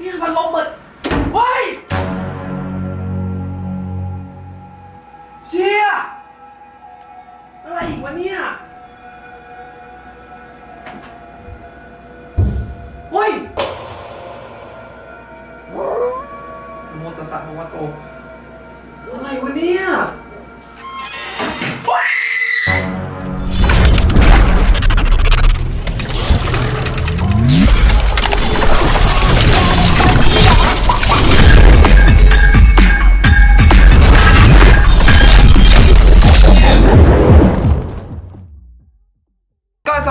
นี่คือพัดลมเปิด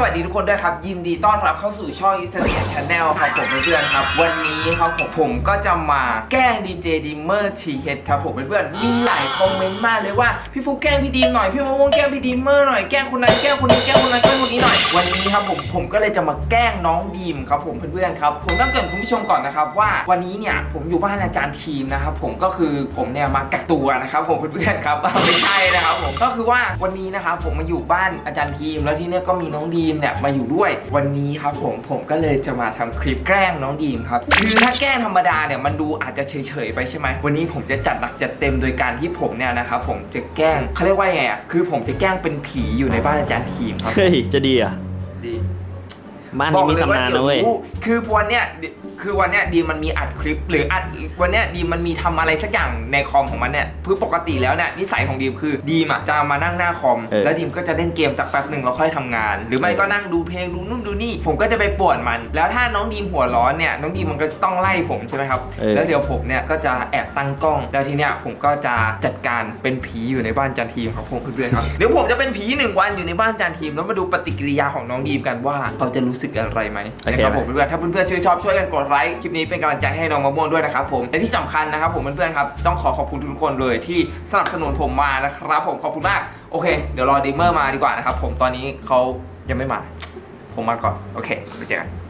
วัสดีทุกคนด้วยครับ ยินดีต้อนรับเข้าสู่ช่อง i s t a n Channel ครับผมเพื่อนๆครับ วันนี้ครับผมผมก็จะมาแกล้งดีเจดิมเมอร์ทีเฮดครับผมเพื่อนๆมีหลายคอมเมนต์มากเลยว่าพี่ฟุกแกล้งพี่ดีมหน่อยพี่มะม่วงแกล้งพี่ดีมเมอร์หน่อยแกล้งคนนั้นแกล้งคนนี้แกล้งคนนั้นแกล้งคนนี้หน่อยวันนี้ครับผมผมก็เลยจะมาแกล้งน้องดีมครับผมเพื่อนๆครับผมต้องเกรินคุณผู้ชมก่อนนะครับว่าวันนี้เนี่ยผมอยู่บ้านอาจารย์ทีมนะครับผมก็คือผมเนี่ยมากักตัวนะครับผมเพื่อนๆครับไม่ใช่นะครับผมก็คือว่าวันนี้นะครับผมมาอยู่บ้านอาจารย์ทีมแล้วที่เนี่ยก็มีน้องดีมเนี่ยมาอยู่ด้วย วันนี้ครับผมผมก็เลยจะมาทำคลิปแกล้งน้องดีมครับคือถ้าแกล้งธรรมดาเนี่ยมันดูอาจจะเฉยๆไปใช่ไหมวันนี้ผมจะจัดหนักจัดเต็มโดยการที่ผมเนี่ยนะครับผมจะแกล้งเขาเรียกว่าไงอะคือผมจะแกล้งเป็นผีอยู่ในบ้านอาจารย์ทีมครับเฮ้ยจะดีอะ บ้านนี้มีตำนานนะเว้ยรู้คือวันเนี้ยคือวันเนี้ยดีมมันมีอัดคลิป หรืออัดวันเนี้ยดีมมันมีทำอะไรสักอย่างในคอมของมันเนี่ยคือปกติแล้วเนี่ยนิสัยของดีมคือดีมอะจะมานั่งหน้าคอมเออแล้วดีมก็จะเล่นเกมสักแป๊บหนึ่งแล้วค่อยทำงาน หรือไม่ก็นั่งดูเพลงดูนู่นดูนี่ ผมก็จะไปป่วนมัน แล้วถ้าน้องดีมหัวร้อนเนี่ยน้องดีมมันก็ต้องไล่ผมใช่ไหมครับเออแล้วเดี๋ยวผมเนี่ยก็จะแอบตั้งกล้อง แล้วทีเนี้ยผมก็จะจัดการเป็นผีอยู่ในบ้านจันทีมครับผมเพื่อนๆครับเดี๋ยวผมจะเป็นผีหนึ่งวันอยู่ในบ้านจันทีมแล้วมาดูปฏิกิริยาของน้องดีมกันว่าเขาจะรู้สึกอะไรไหมโอเคนะครับผมเพื่อนๆถ้าเพื่อนๆชื่นชอบช่วยกันกดไลค์คลิปนี้เป็นกำลังใจให้น้องมะม่วงด้วยนะครับผมและที่สำคัญนะครับผมเพื่อนๆครับต้องขอขอบคุณทุกคนเลยที่สนับสนุนผมมานะครับผมขอบคุณมากโอเค เดี๋ยวรอดีเมอร์มาดีกว่านะครับผมตอนนี้เขายังไม่มา ผมมาก่อน โอเคไปเจอกัน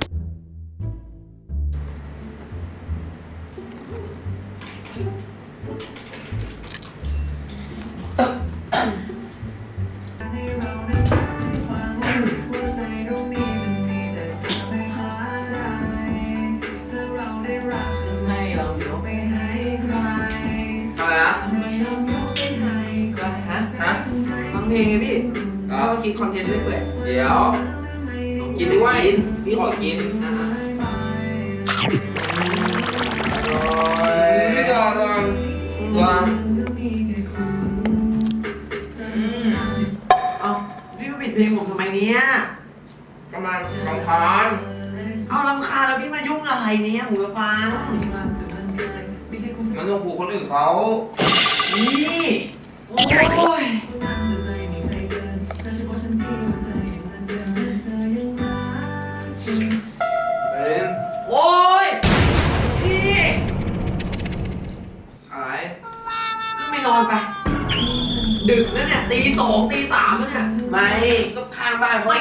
กินด้วยพี่ขอกินๆก่อนก่อนวางเอาพี่มาปิดเพลงผมทำไมเนี่ย กำลังกำพานเอาลำคาญแล้วพี่มายุ่งอะไรเนี่ยหูละฟังมันต้องผูกคนอื่นเขานี่ โอ้ย ก็ข้างบ้านเขาไม่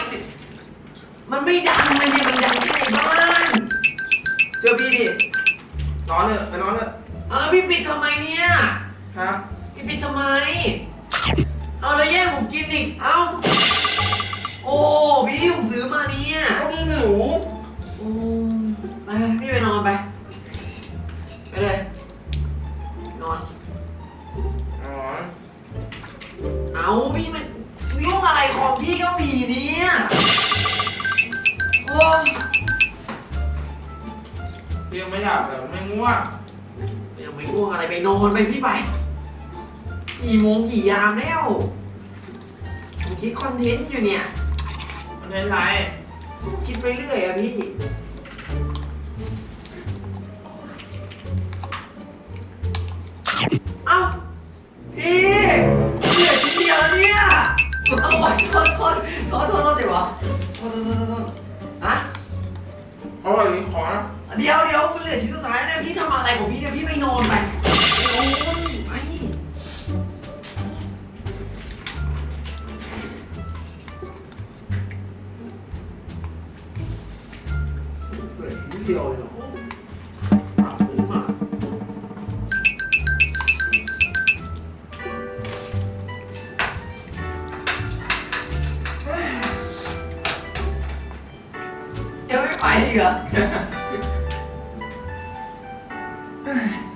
มันไม่ดังเลยเนี่ยมันดังแค่ในบ้านเจอพี่ดินอนเถอะไปนอนเถอะเอาแล้วพี่ปิดทำไมเนี่ย ครับ พี่ปิดทำไม เอาแล้วแย่งผมกินอีก เอ้า แต่ไม่ง่วงยังไม่ง่วงอะไรไปนอนไปพี่ไปกี่โมงกี่ยามแล้วผมคิดคอนเทนต์อยู่เนี่ยมันเป็นไรคิดไปเรื่อยอะพี่เอ้าพี่เหลือชิ้นเดียวแล้วเนี่ยเอาไว้โทษโทษโทษโทษโทษเดี๋ยววะโทษโทษโทษโทษฮะอร่อยขอนะ เดี๋ยวเดี๋ยวมันเหลือชิ้นสุดท้ายเนี่ยพี่ทำอะไรของพี่เนี่ยพี่ไม่นอนไปไป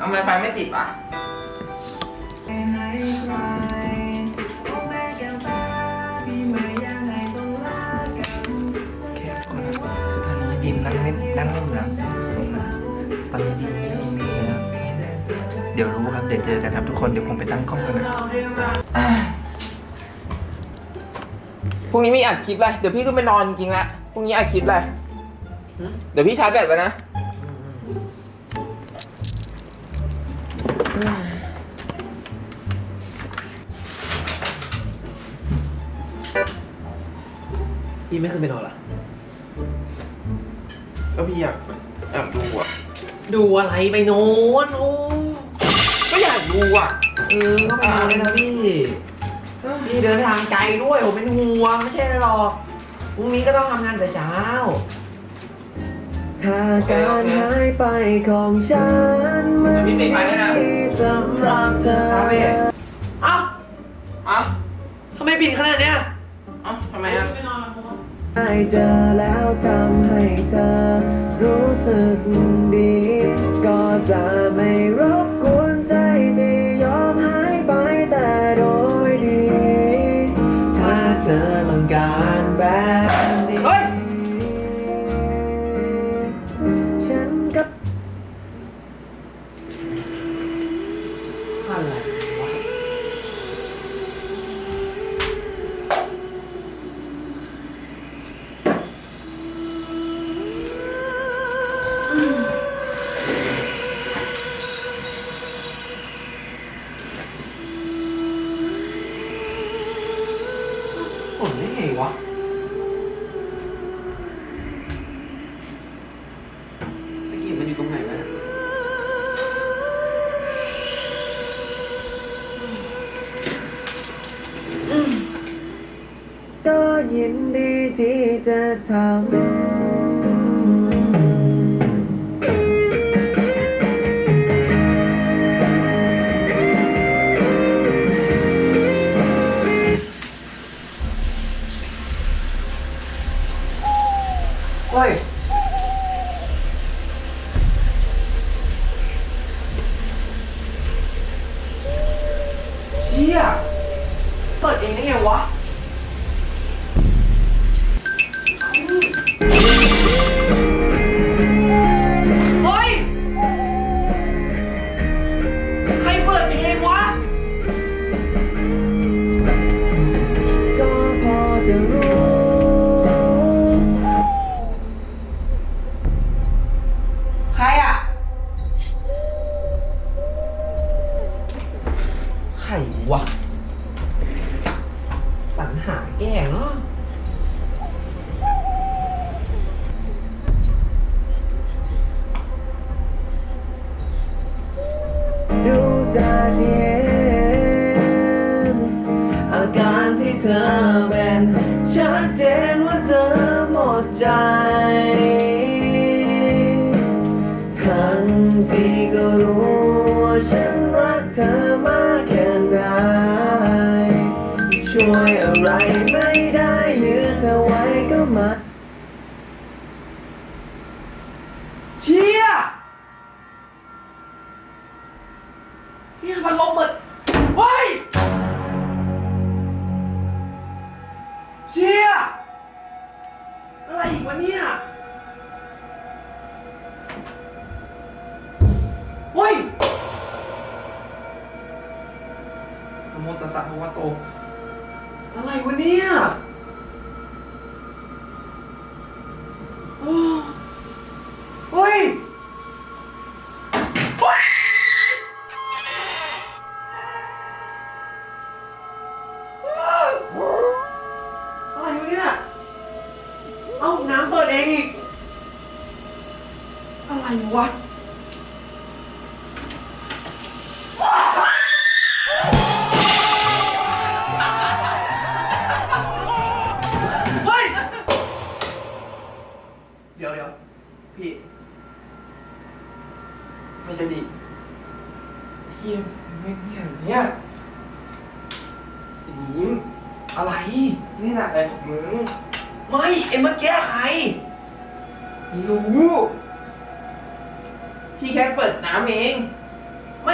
ทำไมไฟไม่ติดวะแค่ก่อนนะตอนนี้ดิมนั่งเล่นนั่งเล่นอยู่นะสงนะตอนนี้ดิมไม่ได้มีนะเดี๋ยวรู้ครับเดี๋ยวเจอกันครับทุกคนเดี๋ยวผมไปตั้งกล้องกันนะอะพรุ่งนี้มีอัดคลิปเลยเดี๋ยวพี่ก็ไปนอนจริงๆละพรุ่งนี้อัดคลิปเลยเดี๋ยวพี่ชาร์จแบตไว้นะ พี่ไม่ขึ้นไปนอนเหรอ ก็พี่อยากอยากดูอะ ดูอะไรไปโน้นโอ้ก็อยากดูอะ เออก็ไปนอนเลยนะพี่พี่เดินทางไกลด้วยผมเป็นห่วงไม่ใช่หรอกพรุ่งนี้ก็ต้องทำงานแต่เช้า ถ้าการหายไปของฉันมันไม่ดีสำหรับเธอเอ้าเอ้าทำไมบินขนาดเนี้ยเอ้าทำไมอะให้เจอแล้วทำให้เธอรู้สึกดี ก็จะไม่รู้ วะตะกี้มันอยู่ตรงไหนวะเนี่ยก็ยินดีที่จะทำ ก็มาเชี่ยนี่มันลมเปิดเฮ้ยเชี่ยอะไรอีกวะเนี่ยเฮ้ยนะโมตัสสะภะคะวะโต อะไรวะเนี่ย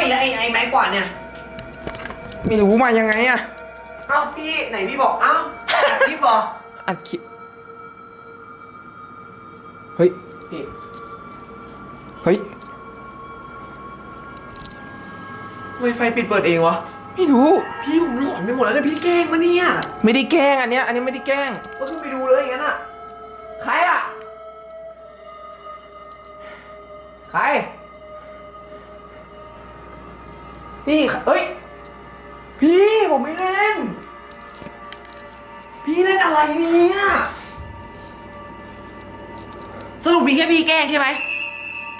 แค่เปิดน้ำเองไม่แล้วไอ้ไอ้ไม้กวาดเนี่ย ไม่รู้มายังไงอะเอ้าพี่ไหนพี่บอกเอ้าอัดคลิปบอกอัดคลิปเฮ้ย พี่เฮ้ย ทำไมไฟปิดเปิดเองวะ ไม่รู้ พี่ผมหลอนไปหมดแล้วเนี่ยพี่แกล้งมาเนี่ยไม่ได้แกล้งอันเนี้ย อันนี้ไม่ได้แกล้ง ก็ขึ้นไปดูเลยอย่างนั้นอะ ใครอะ ใคร พี่เฮ้ย พี่ผมไม่เล่น พี่เล่นอะไรเนี่ยสรุปมีแค่พี่แกล้งใช่ไหม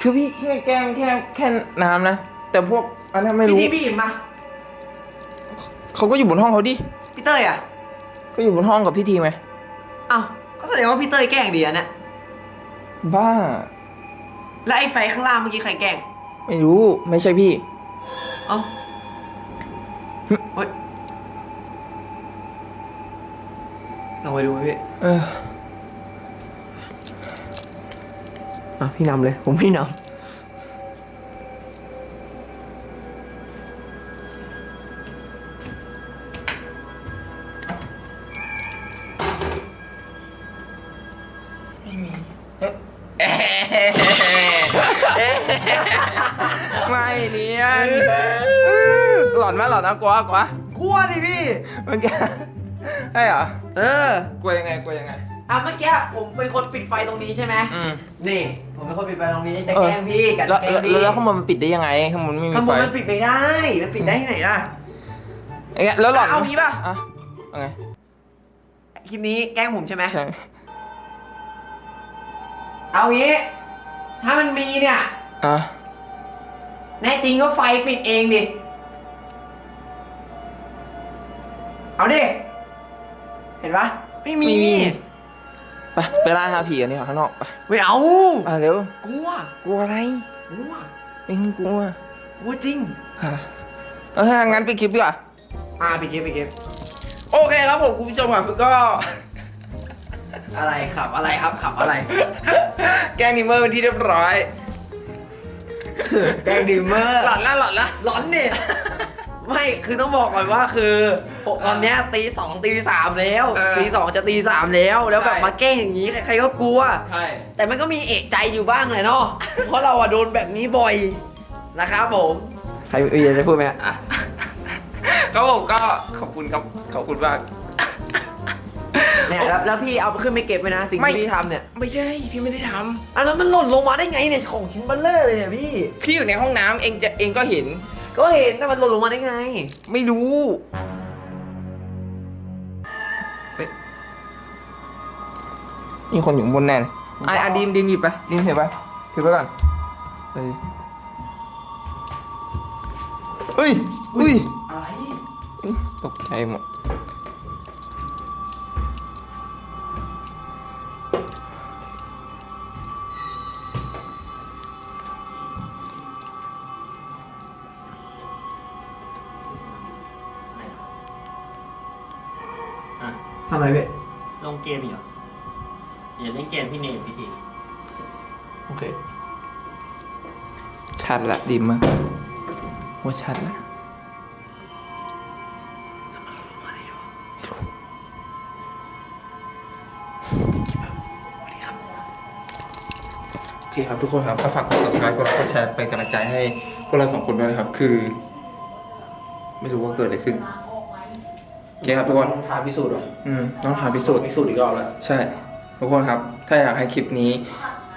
คือพี่แค่แกล้งแค่แค่น้ำนะ แต่พวกอันนั้นไม่รู้พี่ที่พี่อิ่มมาเขาก็อยู่บนห้องเขาดิ พี่เต้ยอะก็อยู่บนห้องกับพี่ทีไหมอ้าวก็แสดงว่าพี่เต้ยแกล้งดีอะเนี่ยบ้า แล้วไอ้ไฟข้างล่างเมื่อกี้ใครแกล้งไม่รู้ ไม่ใช่พี่ เอ้าหึ เฮ้ยลองไปดูไหมพี่เอออะพี่นำเลย ผมไม่นำไม่มีเอ๊ะไม่เนียนหล อนไหมหลอนนะกลัวกลัวกลัวดิพี่มันแกใช่เหรอเออกลัวยังไงกลัวยังไงอะเมื่อกี้ผมเป็นคนปิดไฟตรงนี้ใช่ไหมอืมนี่ผมเป็นคนปิดไฟตรงนี้จะแกล้งพี่กับแล้วแกล้งแล้วพี่แล้วข้างบนมันปิดได้ยังไงข้างบนไม่มีข้างบไฟนมันปิดไม่ได้มันปิดได้ที่ไหนล่ะอย่างเงี้ยแล้วหลอนเอางี้ป่ะอะเอาไงคลิปนี้แกล้งผมใช่ไหมใช่เอางี้ ถ้ามันมีเนี่ยอะแน่จริงก็ไฟปิดเองดิ เอาดิ เห็นปะไม่มี ไปไปล่าหาผีกันดีกว่าข้างนอกไปไม่เอา อะเร็วกลัว กลัวอะไรกลัว ไม่ต้องกลัวกลัวจริง อะเออถ้างั้นไปดคลิปดีกว่า อ่าไปเก็บไปเก็บโอเคครับผมคุณผู้ชมครับก็ อะไรขับอะไรครับขับอะไร แกล้งนิมเมอร์เป็นที่เรียบร้อย แกล้งดิมเมอร์หลอนละหลอนละร้อนเนี่ย ไม่คือต้องบอกก่อนว่าคือตอนเนี้ยตีสองตีสามแล้วเออตีสองจะตีสามแล้ว แล้วแบบใช่ มาแกล้งอย่างนี้ใครๆก็กลัว ใช่ แต่มันก็มีเอกใจอยู่บ้างแหละเนาะ เพราะเราอะโดนแบบนี้บ่อยนะครับผม ใครมีอะไรจะพูดไหมอะครับผมก็ขอบคุณครับขอบคุณมาก เนี่ยแล้วแล้วพี่เอาขึ้นไปเก็บไว้นะสิ่งไม่ ที่พี่ทำเนี่ยไม่ใช่พี่ไม่ได้ทอะแล้วมันหล่นลงมาได้ไงเนี่ยของชิ้นเบัลเลอร์เลยเนี่ยพี่ำพี่อยู่ในห้องน้ำเองจะเองก็เห็น ก็เห็นนะมันหล่นลงมาได้ไง ไม่รู้เฮ้ยมีคนอยู่ข้างบนแน่เลยอะอะดีมดีมหยิบไปดีมถือไปถือไปก่อนเฮ้ยเฮ้ยเฮ้ยอะไรตกใจหมด เคชัดละดีมากว่าชัดละโอเคครับทุกคนครับก็ฝากกด subscribe กดไลค์กดแชร์เป็นกำลังใจให้พวกเราสองคนด้วยนะครับ คือ ไม่รู้ว่าเกิดอะไรขึ้นโอเคครับทุกคนทาพิสูจน์เหรออืมต้องหาพิสูจน์ พิสูจน์อีกรอบแล้ว ใช่ ทุกคนครับ ถ้าอยากให้คลิปนี้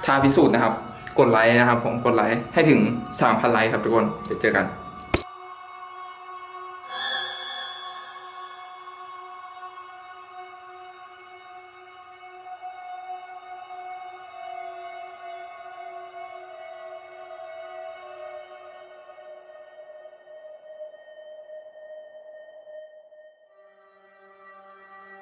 ท้าพิสูจน์นะครับ กดไลค์นะครับผมกดไลค์ให้ถึง 3,000 ไลค์ครับทุกคนเดี๋ยวเจอกัน